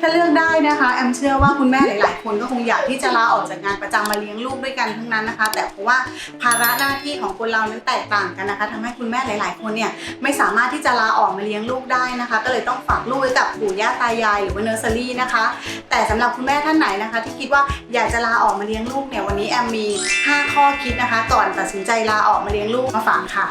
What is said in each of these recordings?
ถ้าเลือกได้นะคะ แอมเชื่อว่าคุณแม่หลาย ๆ คนก็คงอยากที่จะลาออกจากงานประจำมาเลี้ยงลูกด้วยกันทั้งนั้นนะคะ แต่เพราะว่าภาระหน้าที่ของคนเรานั้นแตกต่างกันนะคะทำให้คุณแม่หลาย ๆ คนเนี่ยไม่สามารถที่จะลาออกมาเลี้ยงลูกได้นะคะ ก็เลยต้องฝากลูกไว้กับปู่ย่าตายายหรือว่าเนอร์เซอรี่นะคะ แต่สำหรับคุณแม่ท่านไหนนะคะ ที่คิดว่าอยากจะลาออกมาเลี้ยงลูกเนี่ยวันนี้แอมมี 5 ข้อคิดนะคะ ก่อนตัดสินใจลาออกมาเลี้ยงลูกมาฝากค่ะ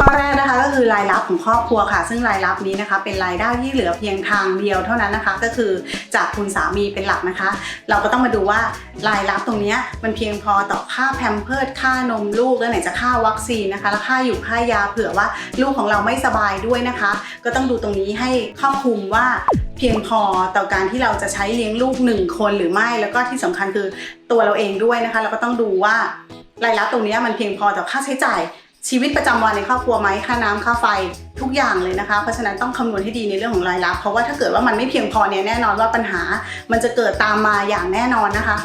ข้อแรกนะคะก็ คือรายรับของครอบครัวค่ะ ซึ่งรายรับนี้นะคะ เป็นรายได้ที่เหลือเพียงทางเดียวเท่านั้นนะคะ ก็คือจากคุณสามีเป็นหลักนะคะ เราก็ต้องมาดูว่ารายรับตรงนี้มันเพียงพอต่อค่าแพมเพิร์ดค่านมลูกแล้วไหนจะค่าวัคซีนนะคะแล้วค่าอยู่ค่ายาเผื่อว่าลูกของเราไม่สบายด้วยนะคะ ก็ต้องดูตรงนี้ให้ครอบคลุมว่าเพียงพอต่อการที่เราจะใช้เลี้ยงลูกหนึ่งคนหรือไม่ แล้วก็ที่สำคัญคือตัวเราเองด้วยนะคะ เราก็ต้องดูว่ารายรับตรงนี้มันเพียงพอต่อค่าใช้จ่าย ชีวิตประจำวันในครอบครัวไหมค่าน้ำค่าไฟทุกอย่างเลยนะคะ เพราะฉะนั้นต้องคำนวณให้ดีในเรื่องของรายรับ เพราะว่าถ้าเกิดว่ามันไม่เพียงพอเนี่ยแน่นอนว่าปัญหา มันจะเกิดตามมาอย่างแน่นอนนะคะ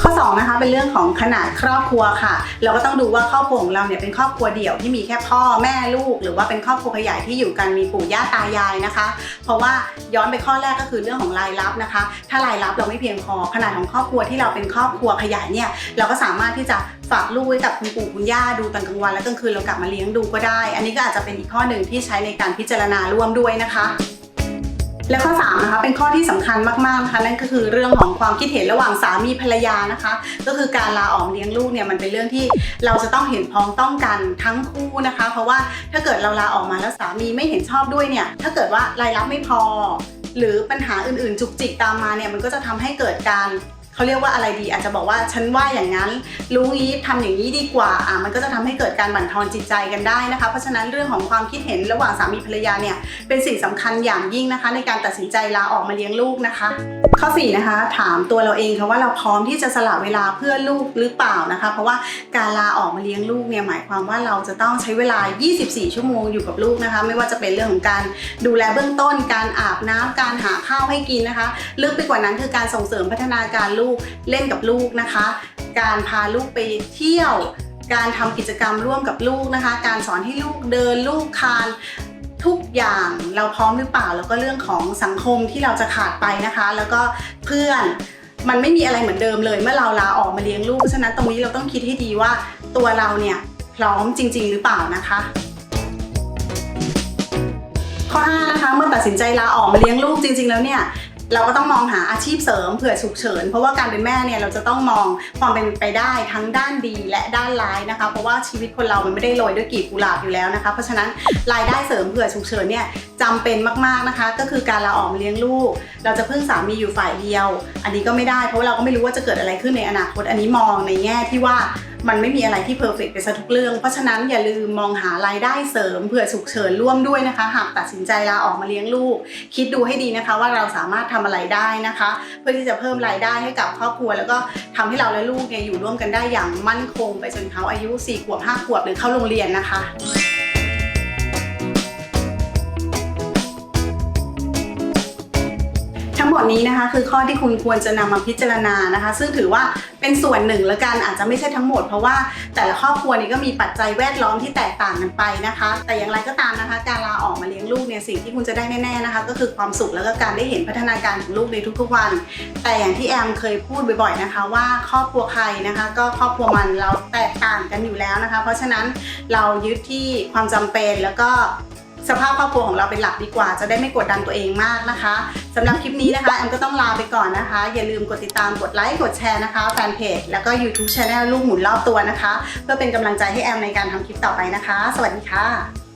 ข้อ2นะคะเป็นเรื่องของขนาดครอบครัวค่ะ เราก็ต้องดูว่าครอบครัวของเราเนี่ยเป็นครอบครัวเดี่ยวที่มีแค่พ่อแม่ลูก หรือว่าเป็นครอบครัวขยายที่อยู่กันมีปู่ย่าตายายนะคะ เพราะว่าย้อนไปข้อแรกก็คือเรื่องของรายรับนะคะ ถ้ารายรับเราไม่เพียงพอขนาดของครอบครัวที่เราเป็นครอบครัวขยายเนี่ยเราก็สามารถที่จะฝากลูกไว้กับคุณปู่คุณย่าดูตอนกลางวัน และกลางคืนเรากลับมาเลี้ยงดูก็ได้ อันนี้ก็อาจจะเป็นอีกข้อหนึ่งที่ใช้ในการพิจารณาร่วมด้วยนะคะ และข้อ3นะคะเป็นข้อที่สำคัญมากๆนะคะนั่นก็คือเรื่องของความคิดเห็นระหว่างสามีภรรยานะคะ ก็คือการลาออกเลี้ยงลูกเนี่ยมันเป็นเรื่องที่เราจะต้องเห็นพ้องต้องกันทั้งคู่นะคะ เพราะว่าถ้าเกิดเราลาออกมาแล้วสามีไม่เห็นชอบด้วยเนี่ยถ้าเกิดว่ารายรับไม่พอ หรือปัญหาอื่นๆ จุกจิกตามมาเนี่ยมันก็จะทำให้เกิดการ เขาเรียกว่าอะไรดี อาจจะบอกว่าฉันว่าอย่างนั้น รู้งี้ทำอย่างนี้ดีกว่าอะมันก็จะทำให้เกิดการบั่นทอนจิตใจกันได้นะคะ เพราะฉะนั้นเรื่องของความคิดเห็นระหว่างสามีภรรยาเนี่ยเป็นสิ่งสำคัญอย่างยิ่งนะคะ ในการตัดสินใจลาออกมาเลี้ยงลูกนะคะ ข้อ4นะคะถามตัวเราเองค่ะว่าเราพร้อมที่จะสละเวลาเพื่อลูกหรือเปล่านะคะ เพราะว่าการลาออกมาเลี้ยงลูกเนี่ยหมายความว่าเราจะต้องใช้เวลา 24 ชั่วโมงอยู่กับลูกนะคะ ไม่ว่าจะเป็นเรื่องของการดูแลเบื้องต้น การอาบน้ำการหาข้าวให้กินนะคะ ลึกไปกว่านั้นคือการส่งเสริมพัฒนาการลูกเล่นกับลูกนะคะ การพาลูกไปเที่ยว การทำกิจกรรมร่วมกับลูกนะคะ การสอนให้ลูกเดินลูกคานทุกอย่างเราพร้อมหรือเปล่าแล้วก็เรื่องของสังคมที่เราจะขาดไปนะคะ แล้วก็เพื่อนมันไม่มีอะไรเหมือนเดิมเลย เมื่อเราลาออกมาเลี้ยงลูกเพราะฉะนั้นตรงนี้เราต้องคิดให้ดีว่าตัวเราเนี่ยพร้อมจริง ๆ หรือเปล่านะคะข้อ5นะคะเมื่อตัดสินใจลาออกมาเลี้ยงลูกจริง ๆ แล้วเนี่ย เราก็ต้องมองหาอาชีพเสริมเผื่อฉุกเฉิน เพราะว่าการเป็นแม่เนี่ยเราจะต้องมองความเป็นไปได้ทั้งด้านดีและด้านร้ายนะคะ เพราะว่าชีวิตคนเรามันไม่ได้โรยด้วยกีบกุหลาบอยู่แล้วนะคะ เพราะฉะนั้นรายได้เสริมเผื่อฉุกเฉินเนี่ยจำเป็นมากๆนะคะ ก็คือการลาออกมาเลี้ยงลูก เราจะพึ่งสามีอยู่ฝ่ายเดียว อันนี้ก็ไม่ได้เพราะาเราก็ไม่รู้ว่าจะเกิดอะไรขึ้นในอนาคตอันนี้มองในแง่ที่ว่า มันไม่มีอะไรที่เพอร์เฟกไปซะทุกเรื่อง เพราะฉะนั้นอย่าลืมมองหารายได้เสริมเผื่อฉุกเฉินร่วมด้วยนะคะ หากตัดสินใจลาออกมาเลี้ยงลูก คิดดูให้ดีนะคะว่าเราสามารถทำอะไรได้นะคะ เพื่อที่จะเพิ่มรายได้ให้กับครอบครัว แล้วก็ทำให้เราและลูกเนี่ยอยู่ร่วมกันได้อย่างมั่นคง ไปจนเขาอายุ4ขวบ5ขวบหรือเข้าโรงเรียนนะคะ นี้นะคะคือข้อที่คุณควรจะนำมาพิจารณานะคะ ซึ่งถือว่าเป็นส่วนหนึ่งละกันอาจจะไม่ใช่ทั้งหมด เพราะว่าแต่ละครอบครัวนี้ก็มีปัจจัยแวดล้อมที่แตกต่างกันไปนะคะ แต่อย่างไรก็ตามนะคะ การลาออกมาเลี้ยงลูกเนี่ยสิ่งที่คุณจะได้แน่ๆนะคะ ก็คือความสุขแล้วก็การได้เห็นพัฒนาการของลูกในทุกๆวัน แต่อย่างที่แอมเคยพูดบ่อยๆนะคะ ว่าครอบครัวใครนะคะ ก็ครอบครัวมันเราแตกต่างกันอยู่แล้วนะคะ เพราะฉะนั้นเรายึดที่ความจำเป็นแล้วก็ สภาพครอบครัวของเราเป็นหลักดีกว่า จะได้ไม่กดดันตัวเองมากนะคะสำหรับคลิปนี้นะคะแอมก็ต้องลาไปก่อนนะคะ อย่าลืมกดติดตามกดไลค์กดแชร์นะคะแฟนเพจแล้วก็ YouTube Channel ลูกหมุนรอบตัวนะคะ เพื่อเป็นกำลังใจให้แอมในการทำคลิปต่อไปนะคะ สวัสดีค่ะ